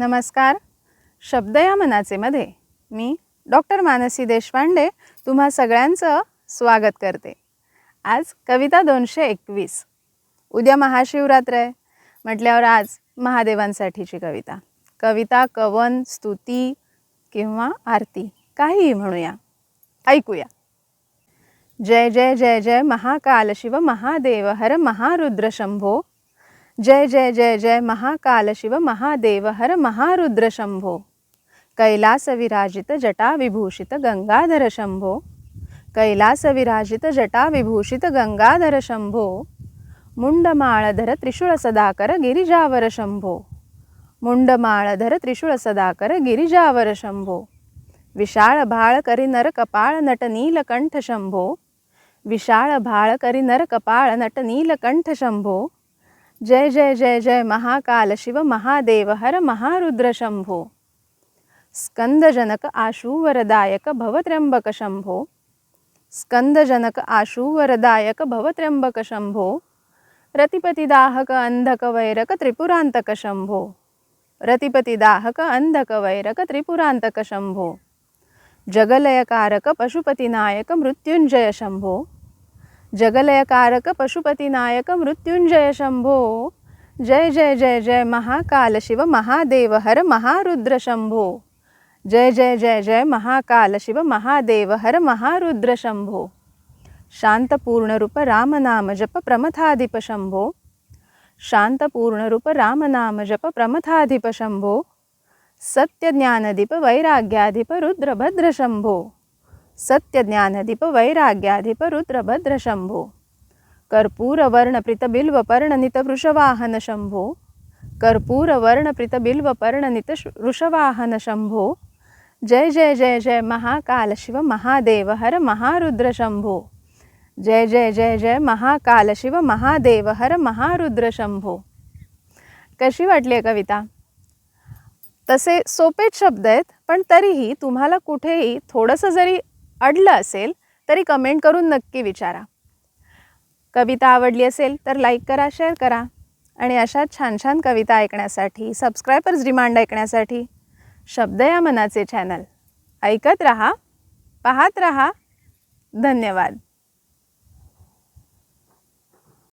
नमस्कार. शब्द या मनाचेमध्ये मी डॉक्टर मानसी देशपांडे तुम्हा सगळ्यांचं स्वागत करते. आज कविता दोनशे एकवीस. उद्या महाशिवरात्र आहे. म्हटल्यावर आज महादेवांसाठीची कविता. कविता कवन स्तुती किंवा आरती काहीही म्हणूया. ऐकूया. जय जय जय जय महाकाल शिव महादेव हर महारुद्र शंभो जय जय जय जय महाकाल शिव महादेव हर महारुद्र शंभो। कैलास विराजित जटा विभूषित गंगाधर शंभो। कैलास विराजित जटा विभूषित गंगाधर शंभो। मुंडमाळधर त्रिशूळ सदाकर गिरिजावर शंभो। मुंडमाळधर त्रिशूळ सदाकर गिरिजावर शंभो। विशाळ भाळ करी नर कपाळ नट नीलकंठ शंभो। विशाळ भाळ करी नर कपाळ नट नीलकंठ शंभो। जय जय जय जय महाकाल शिव महादेव हर महारुद्र शंभो। स्कंदजनक आशूवरदायक भवत्र्यंबक शंभो। स्कंदजनक आशूवरदायक भवत्र्यंबक शंभो। रतिपतिदाहक अंधक वैरक त्रिपुरांतक शंभो। रतिपतिदाहक अंधक वैरक त्रिपुरांतक शंभो। जगलयकारक पशुपतिनायक मृत्युंजय शंभो। जगलयकारक पशुपतिनायक मृत्युंजय शंभो। जय जय जय जय महाकाल शिव महादेव हर महारुद्र शंभो। जय जय जय जय महाकाल शिव महादेव हर महारुद्र शंभो। शांतपूर्णरूप रामनाम जप प्रमथाधिप शंभो। शांतपूर्णरूप रामनाम जप प्रमथाधिप शंभो। सत्यज्ञानदीप वैराग्याधिप रुद्रभद्र शंभो। सत्यज्ञानधिप वैराग्याधिप रुद्रभद्र शंभो। कर्पूरवर्णप्रित बिल्वपर्णनित वृषवाहन शंभो। कर्पूरवर्णप्रित बिल्वपर्णनित श- वृषवाहन शंभो। जय जय जय जय महाकालशिव महादेव हर महारुद्र शंभो। जय जय जय जय महाकालशिव महादेव हर महारुद्र शंभो। कशी वाटली आहे कविता? तसे सोपेच शब्द आहेत पण तरीही तुम्हाला कुठेही थोडंसं जरी अडलं असेल तरी कमेंट करून नक्की विचारा. कविता आवडली असेल तर लाईक करा शेअर करा. आणि अशा छान छान कविता ऐकण्यासाठी सबस्क्रायबर्स डिमांड ऐकण्यासाठी शब्द या मनाचे चॅनल ऐकत रहा पाहत रहा. धन्यवाद.